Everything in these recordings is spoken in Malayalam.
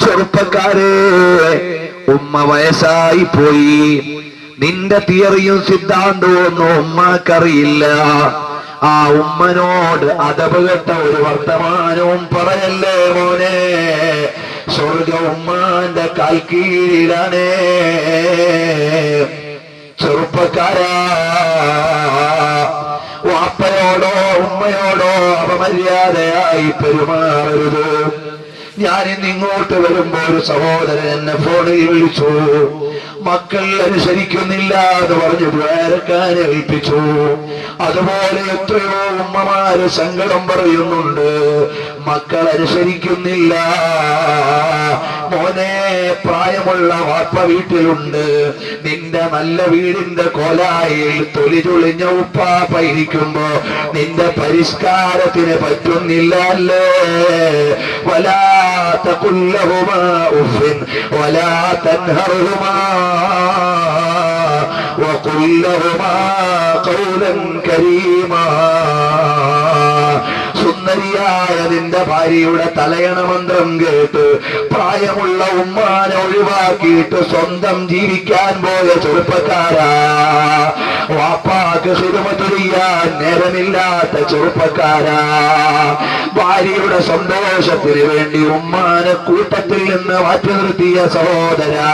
ചെറുപ്പക്കാരെ ഉമ്മ വയസ്സായി പോയി. നിന്റെ തിയറിയും സിദ്ധാന്തവും ഒന്നും ഉമ്മക്കറിയില്ല. ആ ഉമ്മനോട് അതപകട്ട ഒരു വർത്തമാനവും പറയല്ലേ മോനെ? സ്വർഗ ഉമ്മാന്റെ കാൽക്കീഴിലാണേ. ചെറുപ്പക്കാരാ വാപ്പയോടോ ഉമ്മയോടോ അപമര്യാദയായി പെരുമാറരുത്. ഞാൻ ഇന്ന് ഇങ്ങോട്ട് വരുമ്പോ ഒരു സഹോദരൻ എന്നെ ഫോണിൽ വിളിച്ചു. മക്കൾ അനുസരിക്കുന്നില്ല എന്ന് പറഞ്ഞു വേറെക്കാരെ ഏൽപ്പിച്ചു. അതുപോലെ എത്രയോ ഉമ്മമാര് സങ്കടം പറയുന്നുണ്ട്. മക്കൾ അനുസരിക്കുന്നില്ല. മോനെ പ്രായമുള്ള വാപ്പ വീട്ടിലുണ്ട്. നിന്റെ നല്ല വീടിന്റെ കോലായിൽ തൊലി ചുളിഞ്ഞ ഉപ്പാപ്പ ഇരിക്കുമ്പോ നിന്റെ പരിഷ്കാരത്തിന് പറ്റുന്നില്ല അല്ലേ വലാത്ത കുല്ലഹുമ ഉഫിൻ വലാ തൻഹറുമാ وقل لهما قولا كريما സുന്ദരിയായ നിന്റെ ഭാര്യയുടെ തലയണ മന്ത്രം കേട്ട് പ്രായമുള്ള ഉമ്മാനെ ഒഴിവാക്കിയിട്ട് സ്വന്തം ജീവിക്കാൻ പോയ ചെറുപ്പക്കാരാ വാപ്പാക്ക് ഹിതമത്ത് നേരമില്ലാത്ത ചെറുപ്പക്കാരാ. ഭാര്യയുടെ സന്തോഷത്തിന് വേണ്ടി ഉമ്മാനെ കൂട്ടത്തിൽ നിന്ന് മാറ്റി നിർത്തിയ സഹോദരാ.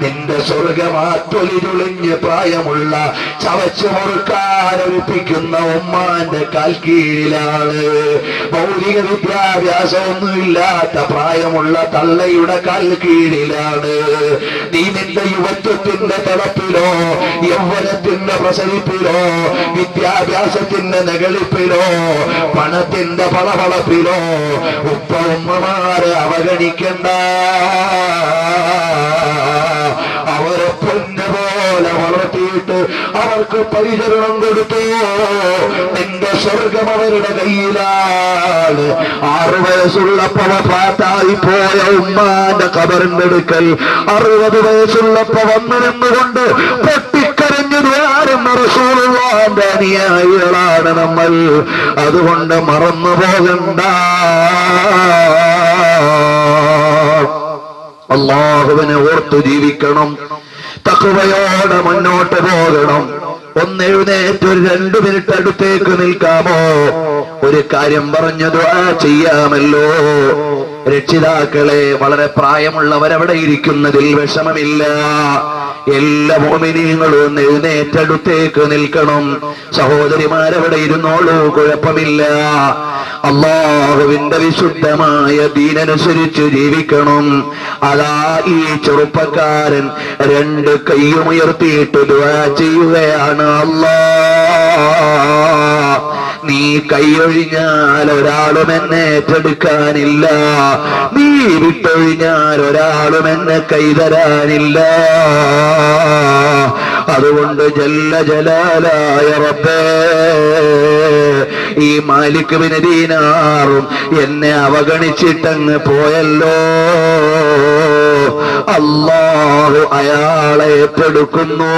നിന്റെ സ്വർഗമാത്തൊലിരുളിഞ്ഞ് പ്രായമുള്ള ചവച്ചു മുറുക്കാരൊപ്പിക്കുന്ന ഉമ്മാന്റെ കാൽ കീഴിലാണ്. ഭൗതിക വിദ്യാഭ്യാസമൊന്നുമില്ലാത്ത പ്രായമുള്ള തള്ളയുടെ കാൽ കീഴിലാണ്. നീ നിന്റെ യുവത്വത്തിന്റെ തളപ്പിലോ യൗവനത്തിന്റെ പ്രസരിപ്പിലോ വിദ്യാഭ്യാസത്തിന്റെ നെകളിപ്പിലോ പണത്തിന്റെ പളപളപ്പിലോ ഉപ്പ ഉമ്മമാരെ അവഗണിക്കണ്ട. അവരെ പോലെ വളർത്തിയിട്ട് അവർക്ക് പരിചരണം കൊടുത്തു. നിന്റെ സ്വർഗം അവരുടെ കയ്യിലാണ്. ആറു വയസ്സുള്ളപ്പവ പാത്തായി പോയ ഉമ്മാന്റെ കബറിന്റെ അടുക്കൽ അറുപത് വയസ്സുള്ളപ്പ വന്നു നിന്നുകൊണ്ട് പൊട്ടിക്കരഞ്ഞു റസൂലുള്ളാന്റെ അനുയായികളാണ് നമ്മൾ. അതുകൊണ്ട് മറന്നു പോകണ്ട. അള്ളാഹുവിനെ ഓർത്തു ജീവിക്കണം. തക്കുവയോടെ മുന്നോട്ട് പോകണം. ഒന്ന് എഴുന്നേറ്റ് ഒരു രണ്ടു മിനിറ്റ് അടുത്തേക്ക് നിൽക്കാമോ? ഒരു കാര്യം പറഞ്ഞത് ചെയ്യാമല്ലോ. രക്ഷിതാക്കളെ വളരെ പ്രായമുള്ളവരവിടെ ഇരിക്കുന്നതിൽ വിഷമമില്ല. എല്ലാ മോമിനിയങ്ങളും എഴുന്നേറ്റടുത്തേക്ക് നിൽക്കണം. സഹോദരിമാരവിടെ ഇരുന്നോളൂ കുഴപ്പമില്ല. അള്ളാഹുവിന്റെ വിശുദ്ധമായ ദീനനുസരിച്ച് ജീവിക്കണം. അതാ ഈ ചെറുപ്പക്കാരൻ രണ്ട് കൈയുമുയർത്തിയിട്ട് ദുആ ചെയ്യുകയാണ് അല്ലാ നീ കൈയൊഴിഞ്ഞാൽ ഒരാളും എന്നെ ഏറ്റെടുക്കാനില്ല നീ വിട്ടൊഴിഞ്ഞാൽ ഒരാളും എന്നെ കൈതരാനില്ല. അതുകൊണ്ട് ജല്ല ജലാലായ റബ്ബേ ഈ മാലിക് ബിനദീനാറും എന്നെ അവഗണിച്ചിട്ടങ്ങ് പോയല്ലോ. അള്ളാഹു അയാളെ ഏറ്റെടുക്കുന്നു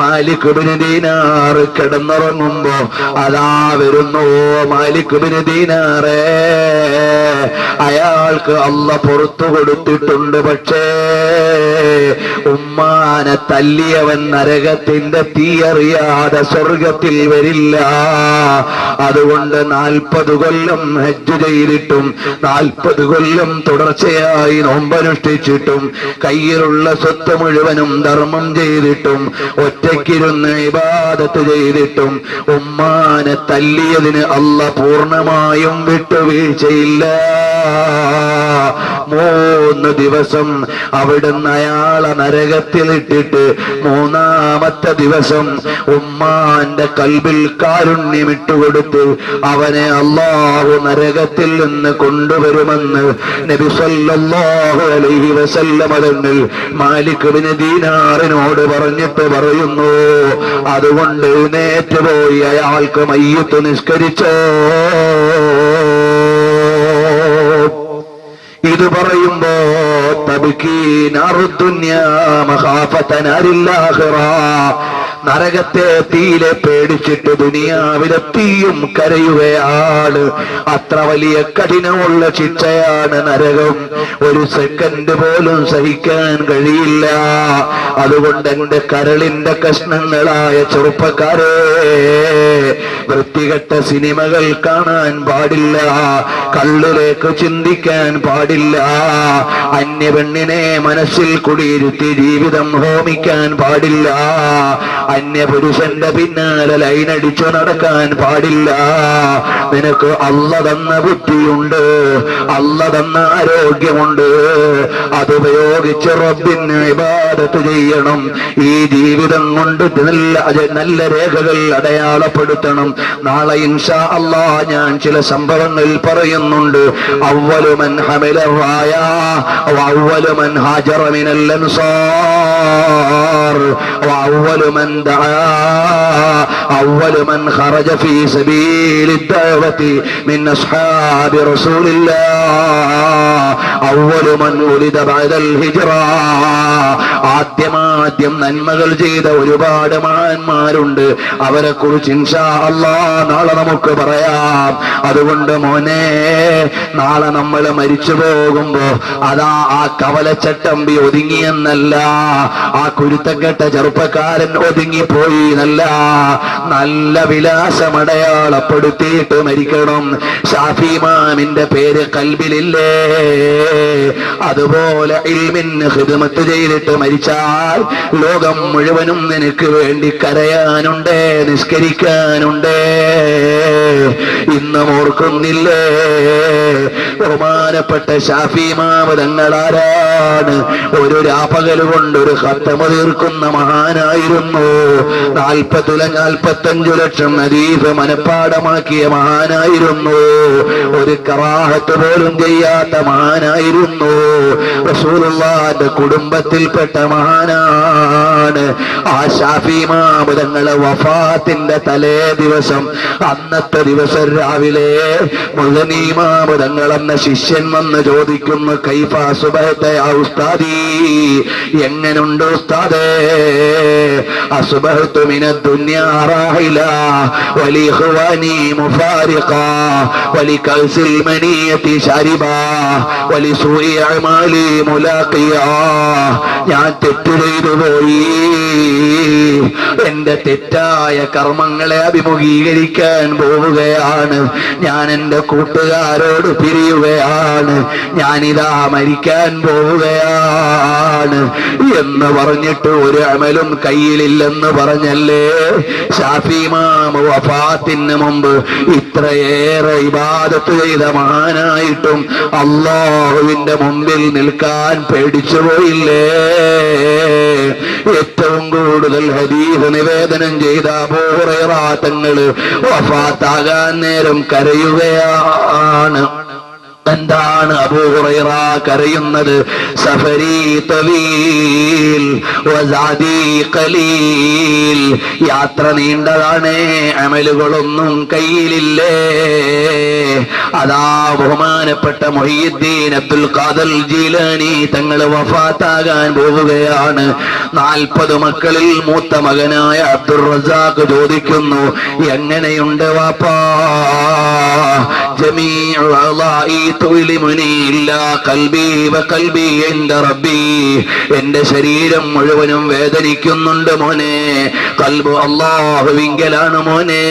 മാലിക് ബിന് ദീനാറ് കിടന്നുറങ്ങുമ്പോ അതാ വരുന്നു മാലിക് ബിന് ദീനാറേ അയാൾക്ക് അല്ല പുറത്തു കൊടുത്തിട്ടുണ്ട് പക്ഷേ ഉമ്മാനെ തല്ലിയവൻ നരകത്തിന്റെ തീയറിയാതെ സ്വർഗത്തിൽ വരില്ല. അതുകൊണ്ട് നാൽപ്പത് കൊല്ലം ഹജ്ജ് ചെയ്തിട്ടും നാൽപ്പത് കൊല്ലം തുടർച്ചയായി നോമ്പനുഷ്ഠിച്ചിട്ടും കയ്യിലുള്ള സ്വത്ത് മുഴുവനും ധർമ്മം ചെയ്തിട്ടും ഒറ്റയ്ക്കിരുന്ന് ഇബാദത്ത് ചെയ്തിട്ടും ഉമ്മാനെ തല്ലിയതിന് അല്ല പൂർണമായും വിട്ടുവീഴ്ചയില്ല. ദിവസം അവിടുന്ന് അയാളെ നരകത്തിലിട്ടിട്ട് മൂന്നാമത്തെ ദിവസം ഉമ്മാന്റെ കൽബിൽ കാരുണ്യമിട്ടുകൊടുത്ത് അവനെ അള്ളാഹു നരകത്തിൽ നിന്ന് കൊണ്ടുവരുമെന്ന് നബി സല്ലല്ലാഹു അലൈഹി വസല്ലം തങ്ങൾ മാലിക് ബിൻ ദീനാറിനോട് പറഞ്ഞിട്ട് പറയുന്നു അതുകൊണ്ട് എഴുന്നേറ്റ് പോയി അയാൾക്ക് മയ്യത്ത് നിഷ്കരിച്ചോ ഇത് പറയുമ്പോ നരകത്തെ തീയിലെ പേടിച്ചിട്ട് ദുനിയാവിലെ തീയും കരയുകയാണ് അത്ര വലിയ കഠിനമുള്ള ശിക്ഷയാണ് നരകം. ഒരു സെക്കൻഡ് പോലും സഹിക്കാൻ കഴിയില്ല. അതുകൊണ്ട് എന്റെ കരളിന്റെ കഷ്ണങ്ങളായ ചെറുപ്പക്കാരെ വൃത്തികെട്ട സിനിമകൾ കാണാൻ പാടില്ല. കള്ളിലേക്ക് ചിന്തിക്കാൻ പാടില്ല. അന്യ പെണ്ണിനെ മനസ്സിൽ കുടിയിരുത്തി ജീവിതം ഹോമിക്കാൻ പാടില്ല. അന്യ പുരുഷന്റെ പിന്നാലെ ലൈനടിച്ചു നടക്കാൻ പാടില്ല. നിനക്ക് അല്ല തന്ന ബുദ്ധിയുണ്ട്. അല്ല തന്ന ആരോഗ്യമുണ്ട്. അതുപയോഗിച്ച് റബ്ബിന് ഇബാദത്ത് ചെയ്യണം. ഈ ജീവിതം കൊണ്ട് നല്ല നല്ല രേഖകൾ അടയാളപ്പെടുത്തണം. നാളെ ഇൻഷാ അല്ലാ ഞാൻ ചില സംഭവങ്ങളിൽ പറയുന്നുണ്ട്. അവലുമൻ ഹമിലറായ അവലുമൻ ഹാജറമിനൽ അൻസാർ അവലുമൻ അവലുമൻ ഖറജ ഫീ സബീലി ദഅവതി അസ്ഹാബി റസൂലില്ലാ അവലുമൻ ഉലിദ ബഅദൽ ഹിജ്റ ആദ്യമാദ്യം നന്മകൾ ചെയ്ത ഒരുപാട് മഹാന്മാരുണ്ട്. അവരെ കുറിച്ച് ഇൻഷാ അല്ലാ നാളെ നമുക്ക് പറയാം. അതുകൊണ്ട് മോനെ നാളെ നമ്മൾ മരിച്ചു പോകുമ്പോ അതാ ആ കവലച്ചട്ടമ്പി ഒതുങ്ങിയെന്നല്ല ആ കുരുത്തക്കെട്ട ചെറുപ്പക്കാരൻ ഒതുങ്ങിപ്പോയി എന്നല്ല. നല്ല വിലാസമടയാളപ്പെടുത്തിയിട്ട് മരിക്കണം. ഷാഫിമാമിന്റെ പേര് കൽബിലില്ലേ? അതുപോലെ ഇൽമിന് ഹൃദമത്ത് ചെയ്തിട്ട് മരിച്ചാൽ ലോകം മുഴുവനും നിനക്ക് വേണ്ടി കരയാനുണ്ട് നിസ്കരിക്കാനുണ്ട്. ഇന്നും ഓർക്കുന്നില്ലേ? ബഹുമാനപ്പെട്ട ഷാഫി ആരാണ് ഒരു രാപ്പകൽ കൊണ്ട് ഒരു ഹത്തമ തീർക്കുന്ന മഹാനായിരുന്നു. നാൽപ്പതുല നാൽപ്പത്തഞ്ചു ലക്ഷം നദീഫ് മനപ്പാടമാക്കിയ മഹാനായിരുന്നു. ഒരു കറാഹത്ത് പോലും ചെയ്യാത്ത മഹാനായിരുന്നു. റസൂലുള്ളാന്റെ കുടുംബത്തിൽപ്പെട്ട تعالى മഹാനാണ് ആ ഷാഫി മാമുതങ്ങളെ വഫാത്തിന്റെ തലേ ദിവസം അന്നത്തെ ദിവസം രാവിലെ മുഴുവനീമാമുതങ്ങൾ എന്ന ശിഷ്യൻ വന്ന് ചോദിക്കുന്നു കൈഫ സുബഹത്തെ ആ ഉസ്താദി? എങ്ങനുണ്ട് ഉസ്താദേ? അസുബഹത്തു മിന ദുനിയാ റാഹില വലി ഹുവാനി മുഫാരിഖ വലി കൽസിൽ മനീയത്തി ശരിബ വലി സൂയി അമാലി മുലാഖിയാ. ഞാൻ തെറ്റ് ചെയ്തു പോയി. എന്റെ തെറ്റായ കർമ്മങ്ങളെ അഭിമുഖീകരിക്കാൻ പോവുകയാണ്. ഞാൻ എന്റെ കൂട്ടുകാരോട് പിരിയുകയാണ്. ഞാനിതാ മരിക്കാൻ പോവുകയാണ് എന്ന് പറഞ്ഞിട്ട് ഒരു അമലും കയ്യിലില്ലെന്ന് പറഞ്ഞല്ലേ? ഷാഫിമാമ വഫാത്തിന് മുമ്പ് ഇത്രയേറെ ഇബാദത്ത് ചെയ്ത മഹാനായിട്ടും അള്ളാഹുവിന്റെ മുമ്പിൽ നിൽക്കാൻ പേടിച്ചു പോയില്ലേ? ഏറ്റവും കൂടുതൽ ഹദീഫ് നിവേദനം ചെയ്ത അബൂഹുറൈറാത്തങ്ങൾ വഫാത്താകാൻ നേരം കരയുകയാണ്. എന്താണ് അബൂഹുറൈറ കരയുന്നത്? സഫരി തവീൽ ഖലീൽ. യാത്ര നീണ്ടതാണ് അമലുകളൊന്നും കയ്യിലില്ലേ? അതാ ബഹുമാനപ്പെട്ട മൊഹീദ്ദീൻ അബ്ദുൽ ഖാദർ ജീലാനി തങ്ങൾ വഫാത്താകാൻ പോവുകയാണ്. നാൽപ്പത് മക്കളിൽ മൂത്ത മകനായ അബ്ദുൾ റസാഖ് ചോദിക്കുന്നു എങ്ങനെയുണ്ട് വാപ്പാ? ജമീഉ എന്റെ ശരീരം മുഴുവനും വേദനിക്കുന്നുണ്ട് മോനെ. കൽബു അള്ളാഹുവിങ്കലാണ് മോനെ.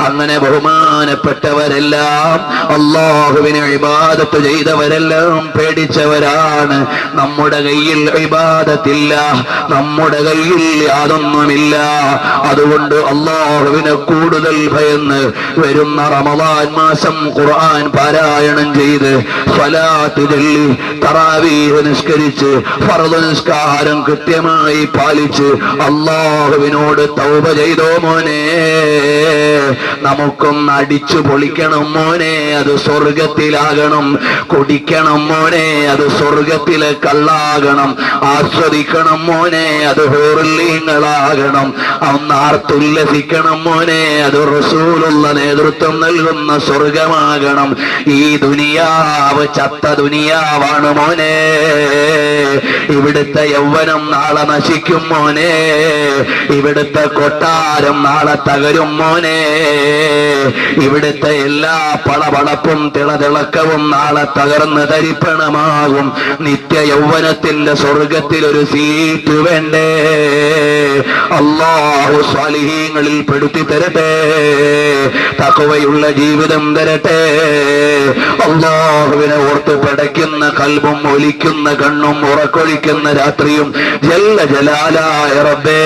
അങ്ങനെ ബഹുമാനപ്പെട്ടവരെല്ലാം അള്ളാഹുവിനെ ഇബാദത്ത് ചെയ്തവരെല്ലാം പേടിച്ചവരാണ്. നമ്മുടെ കയ്യിൽ ഇബാദത്തില്ല നമ്മുടെ കയ്യിൽ യാതൊന്നുമില്ല. അതുകൊണ്ട് അള്ളാഹുവിനെ കൂടുതൽ ഭയന്ന് വരുന്ന റമദാൻ മാസം ഖുർആൻ പാരായണം ചെയ്ത് ഫലാത്ത് ചൊല്ലി തറാവീഹ് നിസ്കരിച്ച് ഫർദ് നിസ്കാരം കൃത്യമായി പാലിച്ച് അള്ളാഹുവിനോട് തൗബ ചെയ്തോ മോനെ. നമുക്കൊന്ന് അടിച്ചു പൊളിക്കണം മോനെ അത് സ്വർഗത്തിലാകണം കുടിക്കണം മോനെ അത് സ്വർഗത്തിലെ കള്ളാകണം. ആസ്വദിക്കണം മോനെ അത് ഹോറില്ലീങ്ങളാകണം. ഒന്ന് ആർത്തുല്ലസിക്കണം മോനെ അത് റസൂലുള്ള നേതൃത്വം നൽകുന്ന സ്വർഗമാണ് നന്നാകണം ഈ ദുനിയാവ് ചത്ത ദുനിയാവാണ് മോനെ. ഇവിടുത്തെ യൗവനം നാളെ നശിക്കും മോനെ. ഇവിടുത്തെ കൊട്ടാരം നാളെ തകരും മോനെ. ഇവിടുത്തെ എല്ലാ പളപളപ്പും തിളതിളക്കവും നാളെ തകർന്ന് തരിപ്പണമാകും. നിത്യ യൗവനത്തിന്റെ സ്വർഗത്തിൽ ഒരു സീറ്റ് വേണ്ടേ. അള്ളാഹു സ്വാലിഹീങ്ങളിൽ പെടുത്തി തരട്ടെ. തക്കവയുള്ള ജീവിതം തരട്ടെ. അള്ളാഹുവിനെ ഓർത്ത് പടയ്ക്കുന്ന കൽബും ഒലിക്കുന്ന കണ്ണും ഉറക്കൊളിക്കുന്ന രാത്രിയും ജല്ല ജലാലായ റബ്ബേ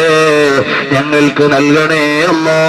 ഞങ്ങൾക്ക് നൽകണേ അല്ലാ